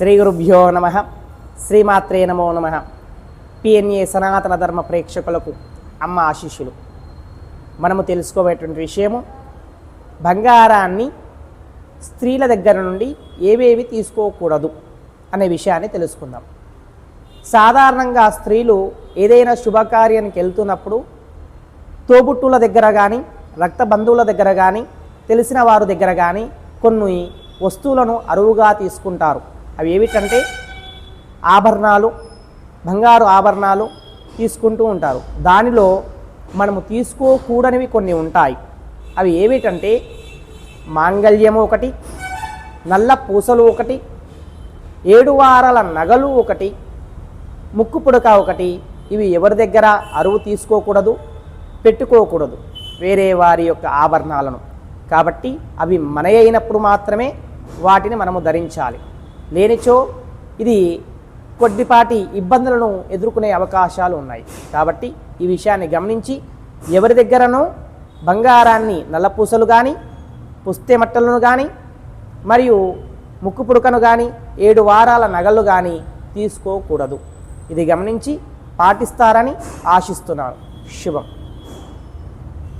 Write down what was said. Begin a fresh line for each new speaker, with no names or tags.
శ్రీ గురుభ్యో నమ. శ్రీమాత్రే నమో నమ. పిఎన్ఏ సనాతన ధర్మ ప్రేక్షకులకు అమ్మ ఆశీస్సులు. మనము తెలుసుకోబోయేటువంటి విషయము బంగారాన్ని స్త్రీల దగ్గర నుండి ఏవేవి తీసుకోకూడదు అనే విషయాన్ని తెలుసుకుందాం. సాధారణంగా స్త్రీలు ఏదైనా శుభకార్యానికి వెళ్తున్నప్పుడు తోబుట్టుల దగ్గర కానీ రక్త బంధువుల దగ్గర కానీ తెలిసిన వారి దగ్గర కానీ కొన్ని వస్తువులను అరువుగా తీసుకుంటారు. అవి ఏమిటంటే ఆభరణాలు బంగారు ఆభరణాలు తీసుకుంటూ ఉంటారు. దానిలో మనము తీసుకోకూడనివి కొన్ని ఉంటాయి. అవి ఏమిటంటే మాంగళ్యము ఒకటి నల్ల పూసలు ఒకటి ఏడు వారాల నగలు ఒకటి ముక్కు పుడక ఒకటి. ఇవి ఎవరి దగ్గర? అరువు తీసుకోకూడదు పెట్టుకోకూడదు. వేరే వారి యొక్క ఆభరణాలను. కాబట్టి అవి మన అయినప్పుడు మాత్రమే వాటిని మనము ధరించాలి. లేనిచో ఇది కొద్దిపాటి ఇబ్బందులను ఎదుర్కొనే అవకాశాలు ఉన్నాయి. కాబట్టి ఈ విషయాన్ని గమనించి ఎవరి దగ్గరనో బంగారాన్ని నల్లపూసలు కానీ పుస్తే మట్టలను కానీ మరియు ముక్కు పుడకను కానీ ఏడు వారాల నగలు కానీ తీసుకోకూడదు. ఇది గమనించి పాటిస్తారని ఆశిస్తున్నాను. శుభం.